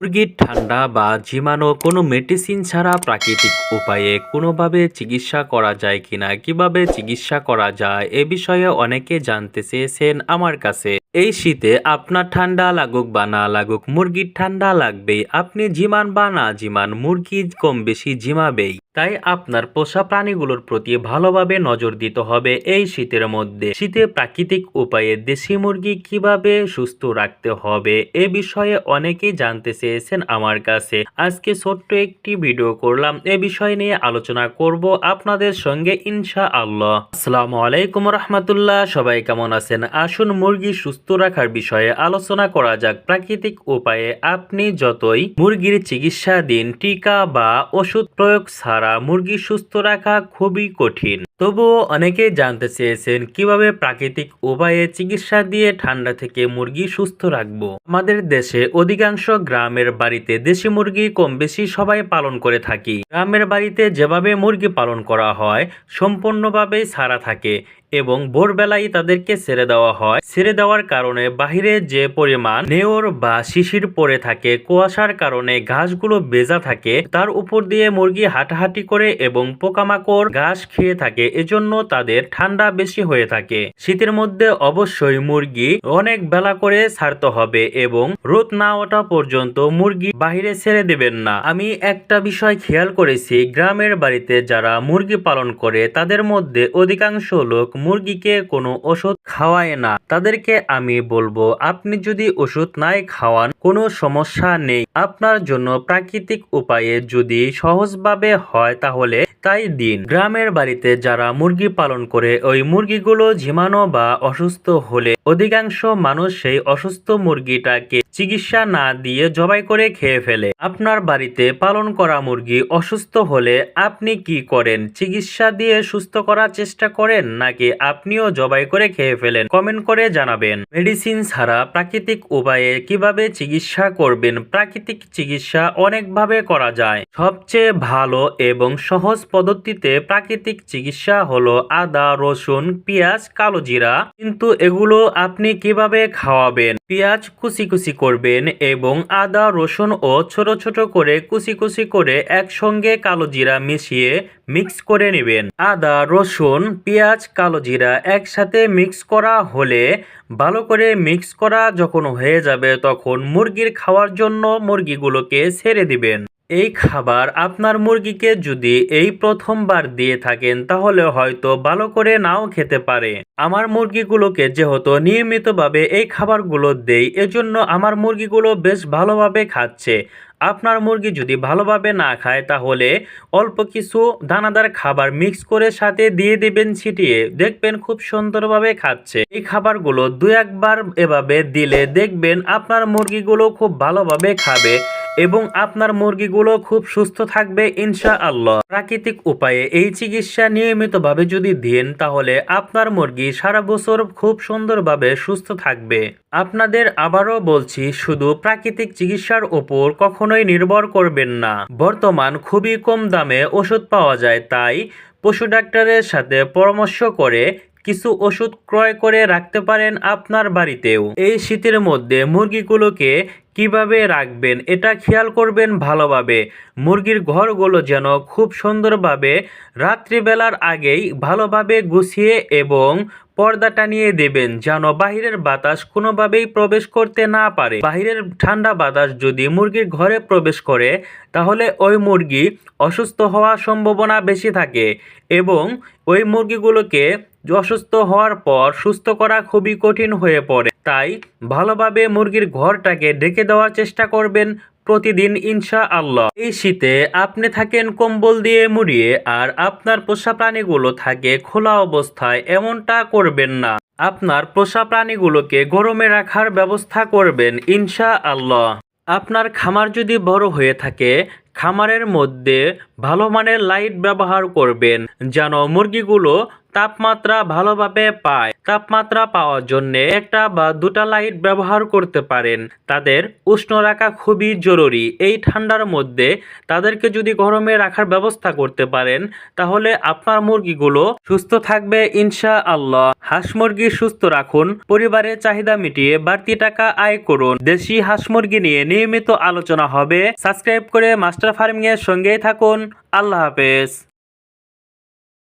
মুরগির ঠান্ডা বা জীবাণু কোনো মেডিসিন ছাড়া প্রাকৃতিক উপায়ে কোনোভাবে চিকিৎসা করা যায় কিনা, কীভাবে চিকিৎসা করা যায়, এ বিষয়ে অনেকে জানতে চেয়েছেন আমার কাছে। এই শীতে আপনার ঠান্ডা লাগুক বা না লাগুক, মুরগির ঠান্ডা লাগবেই। আপনি জিমান বা না জিমান, মুরগি কম বেশি জিমাবেই। তাই আপনার পোষা প্রাণীগুলোর প্রতি ভালোভাবে নজর দিতে হবে এই শীতের মধ্যে। শীতে প্রাকৃতিক উপায়ে দেশি মুরগি কীভাবে সুস্থ রাখতে হবে, এ বিষয়ে অনেকেই জানতে চেয়েছেন আমার কাছে। আজকে ছোট্ট একটি ভিডিও করলাম। এ বিষয় নিয়ে আলোচনা করব আপনাদের সঙ্গে ইনশা আল্লাহ আসসালামু আলাইকুম রহমতুল্লাহ। সবাই কেমন আছেন? আসুন মুরগি সুস্থ রাখার বিষয়ে আলোচনা করা যাক। প্রাকৃতিক উপায়ে আপনি যতই মুরগির চিকিৎসা দিন টিকা বা ওষুধ প্রয়োগ ছাড়া মুরগি সুস্থ রাখা খুবই কঠিন। তবুও অনেকে জানতে চেয়েছেন, কীভাবে প্রাকৃতিক উপায়ে চিকিৎসা দিয়ে ঠান্ডা থেকে মুরগি সুস্থ রাখব? আমাদের দেশে অধিকাংশ গ্রামের বাড়িতে দেশি মুরগি কম বেশি সবাই পালন করে থাকি। গ্রামের বাড়িতে যেভাবে মুরগি পালন করা হয়, সম্পূর্ণভাবেই ছাড়া থাকে। এবং ভোরবেলায় তাদেরকে ছেড়ে দেওয়া হয়। ছেড়ে দেওয়ার কারণে বাহিরে যে পরিমাণ নেওর বা শিশির পরে থাকে, কুয়াশার কারণে ঘাসগুলো ভেজা থাকে, তার উপর দিয়ে মুরগি হাঁটাহাঁটি করে এবং পোকামাকড় ঘাস খেয়ে থাকে, এজন্য তাদের ঠান্ডা বেশি হয়ে থাকে। শীতের মধ্যে অবশ্যই মুরগি অনেক বেলা করে ছাড়তে হবে এবং রোদ না ওঠা পর্যন্ত মুরগি বাহিরে ছেড়ে দেবেন না। আমি একটা বিষয় খেয়াল করেছি, গ্রামের বাড়িতে যারা মুরগি পালন করে, তাদের মধ্যে অধিকাংশ লোক মুরগিকে কোনো ওষুধ খাওয়ায় না। তাদেরকে আমি বলব, আপনি যদি ওষুধ নাই খাওয়ান, কোনো সমস্যা নেই। আপনার জন্য প্রাকৃতিক উপায়ে যদি সহজভাবে হয় তাহলে তাই দিন। গ্রামের বাড়িতে যারা মুরগি পালন করে, ওই মুরগিগুলো ঝিমানো বা অসুস্থ হলে অধিকাংশ মানুষ সেই অসুস্থ মুরগিটাকে চিকিৎসা না দিয়ে জবাই করে খেয়ে ফেলে। আপনার বাড়িতে পালন করা মুরগি অসুস্থ হলে আপনি কি করেন? চিকিৎসা দিয়ে সুস্থ করার চেষ্টা করেন নাকি আপনিও জবাই করে খেয়ে ফেলেন। কমেন্ট করে জানাবেন, মেডিসিন ছাড়া প্রাকৃতিক উপায়ে কীভাবে চিকিৎসা করবেন? প্রাকৃতিক চিকিৎসা অনেকভাবে করা যায়। সবচেয়ে ভালো এবং সহজ পদ্ধতিতে প্রাকৃতিক চিকিৎসা হলো আদা, রসুন, পেঁয়াজ, কালো জিরা। কিন্তু এগুলো আপনি কীভাবে খাওয়াবেন? পেঁয়াজ কুচি কুচি করবেন এবং আদা, রসুন ও ছোট ছোট করে কুচি কুচি করে একসঙ্গে কালো জিরা মিশিয়ে মিক্স করে নেবেন। আদা, রসুন, পেঁয়াজ, কালো জিরা একসাথে মিক্স করা হলে ভালো করে মিক্স করা যখন হয়ে যাবে তখন মুরগির খাওয়ার জন্য মুরগিগুলোকে ছেড়ে দিবেন। এই খাবার আপনার মুরগিকে যদি এই প্রথমবার দিয়ে থাকেন, তাহলে হয়তো ভালো করে নাও খেতে পারে। আমার মুরগিগুলোকে যেহেতু নিয়মিতভাবে এই খাবারগুলো দেই, এজন্য আমার মুরগিগুলো বেশ ভালোভাবে খাচ্ছে। আপনার মুরগি যদি ভালোভাবে না খায়, তাহলে অল্প কিছু দানাদার খাবার মিক্স করে সাথে দিয়ে দেবেন ছিটিয়ে। দেখবেন খুব সুন্দরভাবে খাচ্ছে। এই খাবারগুলো দু একবার এভাবে দিলে দেখবেন আপনার মুরগিগুলো খুব ভালোভাবে খাবে। এবং আপনার মুরগিগুলো খুব সুস্থ থাকবে ইনশা আল্লাহ প্রাকৃতিক উপায়ে এই চিকিৎসা নিয়মিতভাবে যদি দেন, তাহলে আপনার মুরগি সারা বছর খুব সুন্দরভাবে সুস্থ থাকবে। আপনাদের আবারও বলছি, শুধু প্রাকৃতিক চিকিৎসার উপর কখনোই নির্ভর করবেন না। বর্তমান খুবই কম দামে ওষুধ পাওয়া যায়, তাই পশু ডাক্তারের সাথে পরামর্শ করে কিছু ওষুধ ক্রয় করে রাখতে পারেন আপনার বাড়িতেও। এই শীতের মধ্যে মুরগিগুলোকে কীভাবে রাখবেন, এটা খেয়াল করবেন ভালোভাবে। মুরগির ঘরগুলো যেন খুব সুন্দরভাবে রাত্রিবেলার আগেই ভালোভাবে গুছিয়ে এবং পর্দা টানিয়ে দেবেন, যেন বাহিরের বাতাস কোনোভাবেই প্রবেশ করতে না পারে। বাহিরের ঠান্ডা বাতাস যদি মুরগির ঘরে প্রবেশ করে, তাহলে ওই মুরগি অসুস্থ হওয়ার সম্ভাবনা বেশি থাকে এবং ওই মুরগিগুলোকে অসুস্থ হওয়ার পর সুস্থ করা খুবই কঠিন হয়ে পড়ে। তাই ভালোভাবে মুরগির ঘরটাকে ঢেকে দেওয়ার চেষ্টা করবেন প্রতিদিন ইনশা আল্লাহ এই শীতে আপনি থাকেন কম্বল দিয়ে মুড়িয়ে আর আপনার পোষা প্রাণীগুলো থাকে খোলা অবস্থায়, এমনটা করবেন না। আপনার পোষা প্রাণীগুলোকে গরমে রাখার ব্যবস্থা করবেন ইনশা আল্লাহ আপনার খামার যদি বড় হয়ে থাকে, খামারের মধ্যে ভালো মানের লাইট ব্যবহার করবেন, যেন মুরগিগুলো তাপমাত্রা ভালোভাবে পায়। তাপমাত্রা পাওয়ার জন্য একটা বা দুটা লাইট ব্যবহার করতে পারেন। তাদের উষ্ণ রাখা খুবই জরুরি। এই ঠান্ডার মধ্যে তাদেরকে যদি গরমে রাখার ব্যবস্থা করতে পারেন, তাহলে আপনার মুরগিগুলো সুস্থ থাকবে ইনশা আল্লাহ হাঁস মুরগি সুস্থ রাখুন, পরিবারের চাহিদা মিটিয়ে বাড়তি টাকা আয় করুন। দেশি হাঁস মুরগি নিয়ে নিয়মিত আলোচনা হবে। সাবস্ক্রাইব করে মাস্টার ফার্মিং এর সঙ্গেই থাকুন। আল্লাহ হাফেজ।